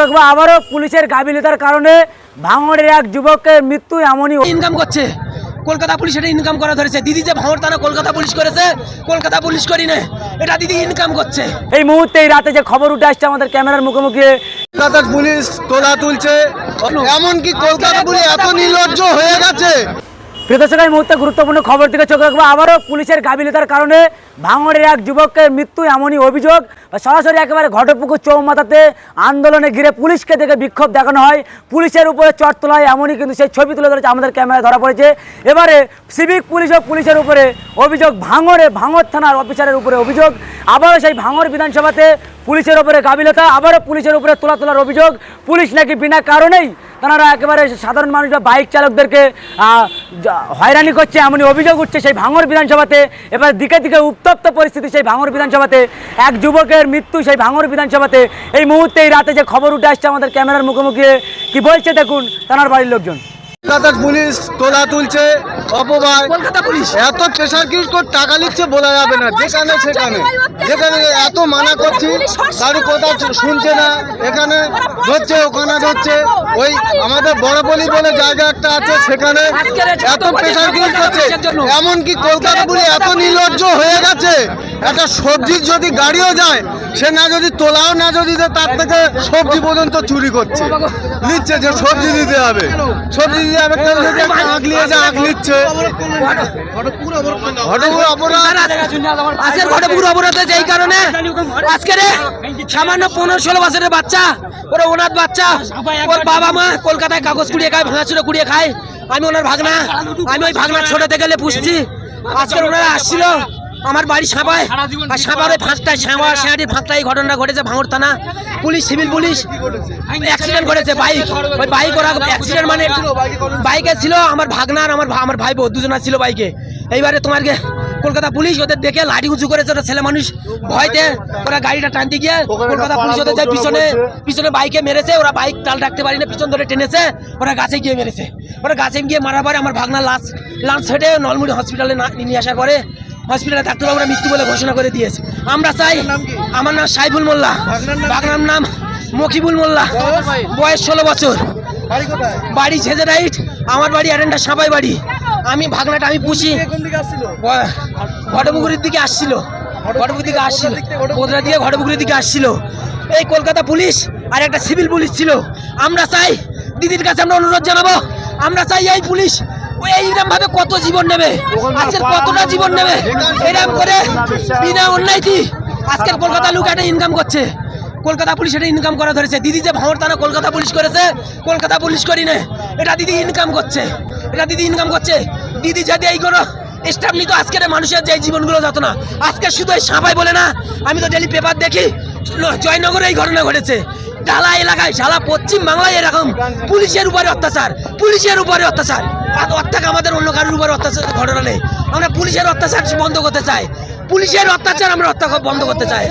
রাখব আবারও পুলিশের গাবিলতার কারণে ভাঙড়ের এক যুবকের মৃত্যু এমনই ইনকাম করছে। কলকাতা পুলিশ এটা ইনকাম করা ধরেছে। দিদি যে ভাঙর তানা কলকাতা পুলিশ করেছে কলকাতা পুলিশ করি না। এটা দিদি ইনকাম করছে। এই মুহূর্তে এই রাতে যে খবর উঠে আসছে আমাদের ক্যামেরার মুখোমুখি। কলকাতার পুলিশ তোলা তুলছে। এমনকি কলকাতা পুলিশ এত নির্লজ্জ হয়ে গেছে। প্রদর্শক এই মুহূর্তে গুরুত্বপূর্ণ খবর দিকে চোখ রাখব। আবারও পুলিশের গাবিলতার কারণে ভাঙড়ের এক যুবকের মৃত্যু এমনই অভিযোগ। সরাসরি একেবারে ঘটপুকুর চৌমাথাতে আন্দোলনে ঘিরে পুলিশকে দেখে বিক্ষোভ দেখানো হয়। পুলিশের উপরে চট তোলা হয় এমনই কিন্তু সেই ছবি তুলে ধরেছে, আমাদের ক্যামেরায় ধরা পড়েছে। এবারে সিভিক পুলিশ ও পুলিশের উপরে অভিযোগ, ভাঙড়ে ভাঙড় থানার অফিসারের উপরে অভিযোগ। আবারও সেই ভাঙড় বিধানসভাতে পুলিশের উপরে গাবিলতা আবারও পুলিশের উপরে তোলা তোলার অভিযোগ। পুলিশ নাকি বিনা কারণেই তারা একেবারে সাধারণ মানুষ বা বাইক চালকদেরকে হয়রানি করছে, এমনই অভিযোগ উঠছে সেই ভাঙর বিধানসভাতে। এবার দিকে দিকে উত্তপ্ত পরিস্থিতি সেই ভাঙর বিধানসভাতে। এক যুবকের মৃত্যু সেই ভাঙর বিধানসভাতে। এই মুহূর্তে এই রাতে যে খবর উঠে আসছে আমাদের ক্যামেরার মুখোমুখি কি বলছে দেখুন তানার বাড়ির লোকজন। কলকাতার পুলিশ তোলা তুলছে অপবায় কলকাতা পুলিশ? এত প্রেশার কিউজ করে টাকা নিচ্ছে বলা যাবে না যেখানে সেখানে। যেখানে এত মানা করছি কারও কথা শুনছে না এখানে ধরছে ওখানে ধরছে। ওই আমাদের বড়বলি বলে জায়গা একটা আছে সেখানে এত প্রেশার কিউজ করছে? এমনকি কলকাতা পুলিশ এত নির্লজ্জ হয়ে গেছে। একটা সবজির যদি গাড়িও যায় সে না যদি তোলাও না যদি তার থেকে সবজি পর্যন্ত চুরি করছে। নিচ্ছে যে সবজি দিতে হবে। সবজি আজকের এই কারণে। আজকে সামান্য পনেরো ষোলো বছরের বাচ্চা, ওরা ওনার বাচ্চা, ওর বাবা মা কলকাতায় কাগজ কুড়িয়ে খায় ভাঙা চুড়ে কুড়িয়ে খায়। আমি ওনার ভাগনা, আমি ওই ভাগনা ছোটতে গেলে পুষছি। আজকে ওনারা আসছিল আমার বাড়ি সাঁপায় আর সাঁপার ওই ফাঁকটায় সাঁপা সাঁড়ির ফাঁকটায় ঘটনা ঘটেছে ভাঙর থানা পুলিশ সিভিল পুলিশ। অ্যাক্সিডেন্ট করেছে বাইক ওই বাইক ওরা অ্যাক্সিডেন্ট মানে বাইকে ছিল? আমার ভাগনা আর আমার আমার ভাই বোন দুজনা ছিল বাইকে এইবারে তোমার গে- কলকাতা পুলিশ ওদের দেখে লাঠি উঁচু করেছে ওরা ছেলে মানুষ। ভয়তে ওরা গাড়িটা টানতে গিয়ে কলকাতা পুলিশ ওদের যায় পিছনে পিছনে বাইকে মেরেছে ওরা বাইক টাল রাখতে পারি না পিছন ধরে টেনেছে ওরা গাছে গিয়ে মেরেছে। ওরা গাছে গিয়ে মারার পরে আমার ভাগনা লাশ লাঞ্চ হেঁটে নলমুড়ি হসপিটালে না- নিয়ে আসার পরে হসপিটালে ডাক্তারবাবুরা মৃত্যু বলে ঘোষণা করে দিয়েছে। আমরা চাই আমার নাম সাইফুল মোল্লা। ভাগনার নাম মকিবুল মোল্লা। বয়স? ষোলো বছর। বাড়ি ছেজে রাইট আমার বাড়ি অ্যারেন্ডা সাবাই বাড়ি। আমি ভাগনাটা আমি পুষি। ঘটপুকুরের দিকে আসছিল? ঘটপুকুর দিকে আসছিল। কোদরা দিয়ে ঘটপুকুরের দিকে আসছিল। এই কলকাতা পুলিশ আর একটা সিভিল পুলিশ ছিল। আমরা চাই দিদির কাছে আমরা অনুরোধ জানাব। আমরা চাই এই পুলিশ এইরকম ভাবে কত জীবন নেবে? আজকের কতটা জীবন নেবে? এরকম করে বিনা অন্যায় কি আজকের কলকাতা লোক একটা ইনকাম করছে। কলকাতা পুলিশ এটা ইনকাম করা ধরেছে। দিদি যে ভাঙর তানা কলকাতা পুলিশ করেছে, কলকাতা পুলিশ করি না এটা দিদি ইনকাম করছে। এটা দিদি ইনকাম করছে। দিদি যদি এই করো স্টাফ নিত, আজকের মানুষের যে জীবনগুলো যত না। আজকে শুধু এই সাপাই বলে না, আমি তো ডেলি পেপার দেখি জয়নগরে এই ঘটনা ঘটেছে। ডালা এলাকায়, সারা পশ্চিম বাংলায় এরকম পুলিশের উপরে অত্যাচার, পুলিশের উপরে অত্যাচার। অত্যাচার আমাদের অন্য কারোর উপরে অত্যাচার ঘটনা নেই। আমরা পুলিশের অত্যাচার বন্ধ করতে চাই। পুলিশের অত্যাচার আমরা অত্যাচার বন্ধ করতে চাই।